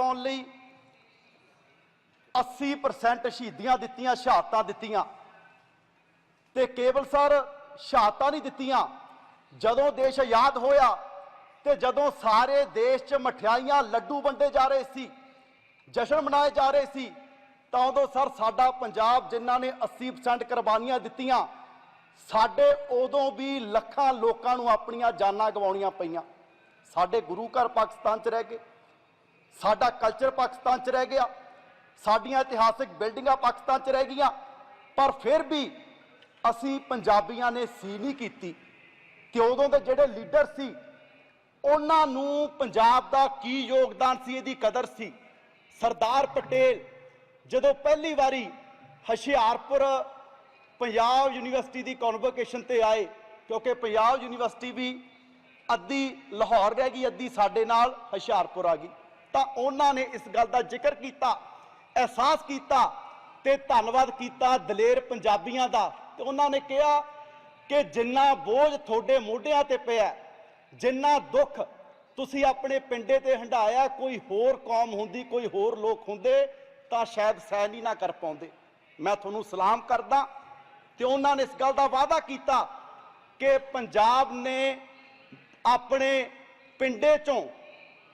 ਕਰਵਾਉਣ ਲਈ 80% ਸ਼ਹੀਦੀਆਂ ਦਿੱਤੀਆਂ, ਸ਼ਹਾਦਤਾਂ ਦਿੱਤੀਆਂ। ਤੇ ਕੇਵਲ ਸਰ ਸ਼ਹਾਦਤਾਂ ਨਹੀਂ ਦਿੱਤੀਆਂ, ਜਦੋਂ ਦੇਸ਼ ਆਜ਼ਾਦ ਹੋਇਆ ਤੇ ਜਦੋਂ ਸਾਰੇ ਦੇਸ਼ 'ਚ ਮਠਿਆਈਆਂ ਲੱਡੂ ਵੰਡੇ ਜਾ ਰਹੇ ਸੀ, ਜਸ਼ਨ ਮਨਾਏ ਜਾ ਰਹੇ ਸੀ, ਤਾਂ ਉਦੋਂ ਸਰ ਸਾਡਾ ਪੰਜਾਬ ਜਿਨ੍ਹਾਂ ਨੇ 80% ਕੁਰਬਾਨੀਆਂ ਦਿੱਤੀਆਂ, ਸਾਡੇ ਉਦੋਂ ਵੀ ਲੱਖਾਂ ਲੋਕਾਂ ਨੂੰ ਆਪਣੀਆਂ ਜਾਨਾਂ ਗਵਾਉਣੀਆਂ ਪਈਆਂ। ਸਾਡੇ ਗੁਰੂ ਘਰ ਪਾਕਿਸਤਾਨ 'ਚ ਰਹਿ ਗਏ। ਸਾਡਾ ਕਲਚਰ ਪਾਕਿਸਤਾਨ 'ਚ ਰਹਿ ਗਿਆ, ਸਾਡੀਆਂ ਇਤਿਹਾਸਿਕ ਬਿਲਡਿੰਗਾਂ ਪਾਕਿਸਤਾਨ 'ਚ ਰਹਿ ਗਈਆਂ, ਪਰ ਫਿਰ ਵੀ ਅਸੀਂ ਪੰਜਾਬੀਆਂ ਨੇ ਸੀ ਨਹੀਂ ਕੀਤੀ ਕਿ ਉਦੋਂ ਦੇ ਜਿਹੜੇ ਲੀਡਰ ਸੀ, ਉਹਨਾਂ ਨੂੰ ਪੰਜਾਬ ਦਾ ਕੀ ਯੋਗਦਾਨ ਸੀ, ਇਹਦੀ ਕਦਰ ਸੀ। ਸਰਦਾਰ ਪਟੇਲ ਜਦੋਂ ਪਹਿਲੀ ਵਾਰੀ ਹੁਸ਼ਿਆਰਪੁਰ ਪੰਜਾਬ ਯੂਨੀਵਰਸਿਟੀ ਦੀ ਕਨਵੋਕੇਸ਼ਨ ਤੇ ਆਏ, ਕਿਉਂਕਿ ਪੰਜਾਬ ਯੂਨੀਵਰਸਿਟੀ ਵੀ ਅੱਧੀ ਲਾਹੌਰ ਰਹਿ ਗਈ, ਅੱਧੀ ਸਾਡੇ ਨਾਲ ਹੁਸ਼ਿਆਰਪੁਰ ਆ ਗਈ। ਤਾਂ ਉਹਨਾਂ ਨੇ ਇਸ ਗੱਲ ਦਾ ਜ਼ਿਕਰ ਕੀਤਾ, ਅਹਿਸਾਸ ਕੀਤਾ ਤੇ ਧੰਨਵਾਦ ਕੀਤਾ ਦਲੇਰ ਪੰਜਾਬੀਆਂ ਦਾ। ਤੇ ਉਹਨਾਂ ਨੇ ਕਿਹਾ ਕਿ ਜਿੰਨਾ ਬੋਝ ਤੁਹਾਡੇ ਮੋਢਿਆਂ ਤੇ ਪਿਆ, ਜਿੰਨਾ ਦੁੱਖ ਤੁਸੀਂ ਆਪਣੇ ਪਿੰਡੇ ਤੇ ਹੰਡਾਇਆ ਕੋਈ ਹੋਰ ਕੌਮ ਹੁੰਦੀ, ਕੋਈ ਹੋਰ ਲੋਕ ਹੁੰਦੇ, ਤਾਂ ਸ਼ਾਇਦ ਸਹਿਣ ਹੀ ਨਾ ਕਰ ਪਾਉਂਦੇ। ਮੈਂ ਤੁਹਾਨੂੰ ਸਲਾਮ ਕਰਦਾ ਤੇ ਉਹਨਾਂ ਨੇ ਇਸ ਗੱਲ ਦਾ ਵਾਅਦਾ ਕੀਤਾ ਕਿ ਪੰਜਾਬ ਨੇ ਆਪਣੇ ਪਿੰਡੇ ਚੋਂ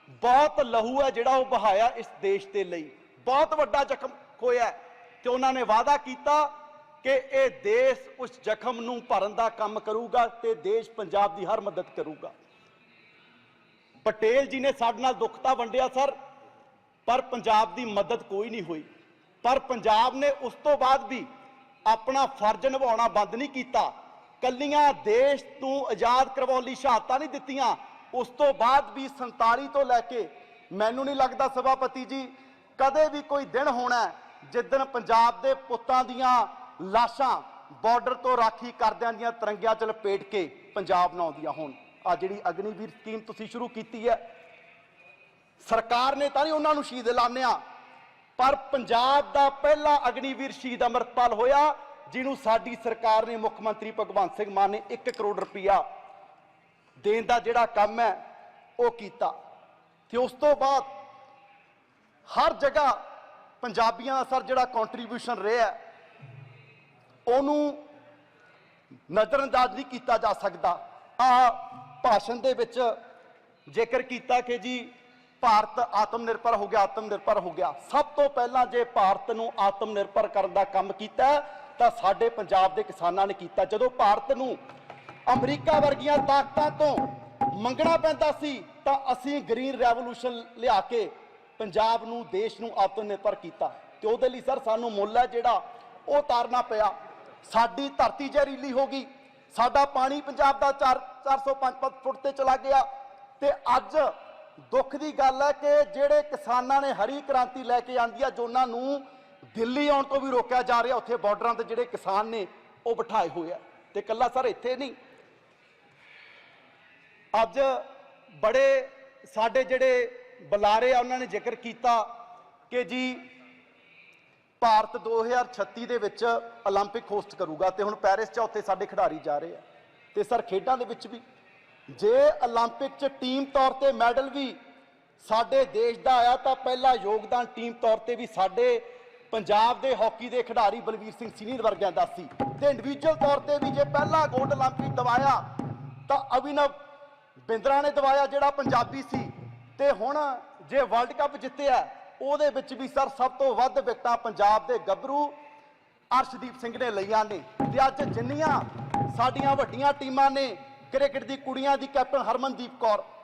ਬਹੁਤ ਲਹੂ ਹੈ ਜਿਹੜਾ ਉਹ ਬਹਾਇਆ ਇਸ ਦੇਸ਼ ਦੇ ਲਈ। ਬਹੁਤ ਵੱਡਾ ਜ਼ਖਮ ਹੋਇਆ ਤੇ ਉਹਨਾਂ ਨੇ ਵਾਅਦਾ ਕੀਤਾ ਕਿ ਇਹ ਦੇਸ਼ ਉਸ ਜ਼ਖਮ ਨੂੰ ਭਰਨ ਦਾ ਕੰਮ ਕਰੂਗਾ ਤੇ ਦੇਸ਼ ਪੰਜਾਬ ਦੀ ਹਰ ਮਦਦ ਕਰੂਗਾ। ਪਟੇਲ ਜੀ ਨੇ ਸਾਡੇ ਨਾਲ ਦੁੱਖ ਤਾਂ ਵੰਡਿਆ ਸਰ, ਪਰ ਪੰਜਾਬ ਦੀ ਮਦਦ ਕੋਈ ਨਹੀਂ ਹੋਈ। ਪਰ ਪੰਜਾਬ ਨੇ ਉਸ ਤੋਂ ਬਾਅਦ ਵੀ ਆਪਣਾ ਫਰਜ਼ ਨਿਭਾਉਣਾ ਬੰਦ ਨਹੀਂ ਕੀਤਾ। ਕੱਲੀਆਂ ਦੇਸ਼ ਨੂੰ ਆਜ਼ਾਦ ਕਰਵਾਉਣ ਲਈ ਸ਼ਹਾਦਤਾਂ ਨਹੀਂ ਦਿੱਤੀਆਂ ਉਸ ਤੋਂ ਬਾਅਦ ਵੀ 47 ਤੋਂ ਲੈ ਕੇ ਮੈਨੂੰ ਨਹੀਂ ਲੱਗਦਾ ਸਭਾਪਤੀ ਜੀ, ਕਦੇ ਵੀ ਕੋਈ ਦਿਨ ਹੋਣਾ ਹੈ ਜਿੱਦਣ ਪੰਜਾਬ ਦੇ ਪੁੱਤਾਂ ਦੀਆਂ ਲਾਸ਼ਾਂ ਬਾਰਡਰ ਤੋਂ ਰਾਖੀ ਕਰਦਿਆਂ ਦੀਆਂ ਤਿਰੰਗਿਆਂ 'ਚ ਲਪੇਟ ਕੇ ਪੰਜਾਬ ਨੂੰ ਆਉਂਦੀਆਂ ਹੋਣ। ਆ ਜਿਹੜੀ ਅਗਨੀਵੀਰ ਸਕੀਮ ਤੁਸੀਂ ਸ਼ੁਰੂ ਕੀਤੀ ਹੈ, ਸਰਕਾਰ ਨੇ ਤਾਂ ਨਹੀਂ ਉਹਨਾਂ ਨੂੰ ਸ਼ਹੀਦ ਐਲਾਨਿਆ, ਪਰ ਪੰਜਾਬ ਦਾ ਪਹਿਲਾ ਅਗਨੀਵੀਰ ਸ਼ਹੀਦ ਅਮਰਤਪਾਲ ਹੋਇਆ, ਜਿਹਨੂੰ ਸਾਡੀ ਸਰਕਾਰ ਨੇ ਮੁੱਖ ਮੰਤਰੀ ਭਗਵੰਤ ਸਿੰਘ ਮਾਨ ਨੇ 1 ਕਰੋੜ ਰੁਪਇਆ ਦੇਣ ਦਾ ਜਿਹੜਾ ਕੰਮ ਹੈ, ਉਹ ਕੀਤਾ। ਤੇ ਉਸ ਤੋਂ ਬਾਅਦ ਹਰ ਜਗ੍ਹਾ ਪੰਜਾਬੀਆਂ ਦਾ ਸਰ ਜਿਹੜਾ ਕੰਟਰੀਬਿਊਸ਼ਨ ਰਿਹਾ ਉਹਨੂੰ ਨਜ਼ਰਅੰਦਾਜ਼ ਨਹੀਂ ਕੀਤਾ ਜਾ ਸਕਦਾ। ਆ ਭਾਸ਼ਣ ਦੇ ਵਿੱਚ ਜ਼ਿਕਰ ਕੀਤਾ ਕਿ ਜੀ, ਭਾਰਤ ਆਤਮ ਨਿਰਭਰ ਹੋ ਗਿਆ ਆਤਮ ਨਿਰਭਰ ਹੋ ਗਿਆ। ਸਭ ਤੋਂ ਪਹਿਲਾਂ ਜੇ ਭਾਰਤ ਨੂੰ ਆਤਮ ਨਿਰਭਰ ਕਰਨ ਦਾ ਕੰਮ ਕੀਤਾ, ਤਾਂ ਸਾਡੇ ਪੰਜਾਬ ਦੇ ਕਿਸਾਨਾਂ ਨੇ ਕੀਤਾ। ਜਦੋਂ ਭਾਰਤ ਨੂੰ ਅਮਰੀਕਾ ਵਰਗੀਆਂ ਤਾਕਤਾਂ ਤੋਂ ਮੰਗਣਾ ਪੈਂਦਾ ਸੀ, ਤਾਂ ਅਸੀਂ ਗ੍ਰੀਨ ਰੈਵੋਲੂਸ਼ਨ ਲਿਆ ਕੇ ਪੰਜਾਬ ਨੂੰ, ਦੇਸ਼ ਨੂੰ ਆਤਮ ਨਿਰਭਰ ਕੀਤਾ। ਤੇ ਉਹਦੇ ਲਈ ਸਰ ਸਾਨੂੰ ਮੁੱਲ ਹੈ ਜਿਹੜਾ, ਉਹ ਤਾਰਨਾ ਪਿਆ। ਸਾਡੀ ਧਰਤੀ ਜ਼ਹਿਰੀਲੀ ਹੋ ਗਈ। ਸਾਡਾ ਪਾਣੀ ਪੰਜਾਬ ਦਾ 4 405 ਫੁੱਟ ਤੇ ਚਲਾ ਗਿਆ। ਤੇ ਅੱਜ ਦੁੱਖ ਦੀ ਗੱਲ ਹੈ ਕਿ ਜਿਹੜੇ ਕਿਸਾਨਾਂ ਨੇ ਹਰੀ ਕ੍ਰਾਂਤੀ ਲੈ ਕੇ ਆਂਦੀ ਆ ਜੋਨਾਂ ਨੂੰ ਦਿੱਲੀ ਆਉਣ ਤੋਂ ਵੀ ਰੋਕਿਆ ਜਾ ਰਿਹਾ, ਉੱਥੇ ਬਾਰਡਰਾਂ ਤੇ ਜਿਹੜੇ ਕਿਸਾਨ ਨੇ, ਉਹ ਬਿਠਾਏ ਹੋਏ ਆ। ਤੇ ਕੱਲਾ ਸਰ ਇੱਥੇ ਨਹੀਂ। ਅੱਜ ਬੜੇ ਸਾਡੇ ਜਿਹੜੇ ਬੁਲਾਰੇ ਆ, ਉਹਨਾਂ ਨੇ ਜ਼ਿਕਰ ਕੀਤਾ ਕਿ ਜੀ ਭਾਰਤ 2036 ਦੇ ਵਿੱਚ 올림픽 ਹੋਸਟ ਕਰੂਗਾ ਤੇ ਹੁਣ ਪੈਰਿਸ 'ਚ ਉੱਥੇ ਸਾਡੇ ਖਿਡਾਰੀ ਜਾ ਰਹੇ ਆ। ਤੇ ਸਰ, ਖੇਡਾਂ ਦੇ ਵਿੱਚ ਵੀ ਜੇ 올림픽 'ਚ ਟੀਮ ਤੌਰ ਤੇ ਮੈਡਲ ਵੀ ਸਾਡੇ ਦੇਸ਼ ਦਾ ਆਇਆ, ਤਾਂ ਪਹਿਲਾ ਯੋਗਦਾਨ ਟੀਮ ਤੌਰ ਤੇ ਵੀ ਸਾਡੇ ਪੰਜਾਬ ਦੇ ਹਾਕੀ ਦੇ ਖਿਡਾਰੀ ਬਲਬੀਰ ਸਿੰਘ ਸੀਨੀਅਰ ਵਰਗਿਆਂ ਦਾ ਸੀ। ਤੇ ਇੰਡੀਵਿਜੂਅਲ ਤੌਰ ਤੇ ਵੀ ਜੇ ਪਹਿਲਾ ਗੋਲਡ 올림픽 ਦਵਾਇਆ, ਤਾਂ ਅਭਿਨਵ ਬਿੰਦਰਾ ਨੇ ਦਵਾਇਆ ਜਿਹੜਾ ਪੰਜਾਬੀ ਸੀ। ਤੇ ਹੁਣ ਜੇ ਵਰਲਡ ਕੱਪ ਜਿੱਤਿਆ, ਉਹਦੇ ਵਿੱਚ ਵੀ ਸਰ ਸਭ ਤੋਂ ਵੱਧ ਵਿਕਟਾਂ ਪੰਜਾਬ ਦੇ ਗੱਭਰੂ ਅਰਸ਼ਦੀਪ ਸਿੰਘ ਨੇ ਲਈਆਂ ਨੇ। ਤੇ ਅੱਜ ਜਿੰਨੀਆਂ ਸਾਡੀਆਂ ਵੱਡੀਆਂ ਟੀਮਾਂ ਨੇ, ਕ੍ਰਿਕਟ ਦੀ ਕੁੜੀਆਂ ਦੀ ਕੈਪਟਨ ਹਰਮਨਦੀਪ ਕੌਰ।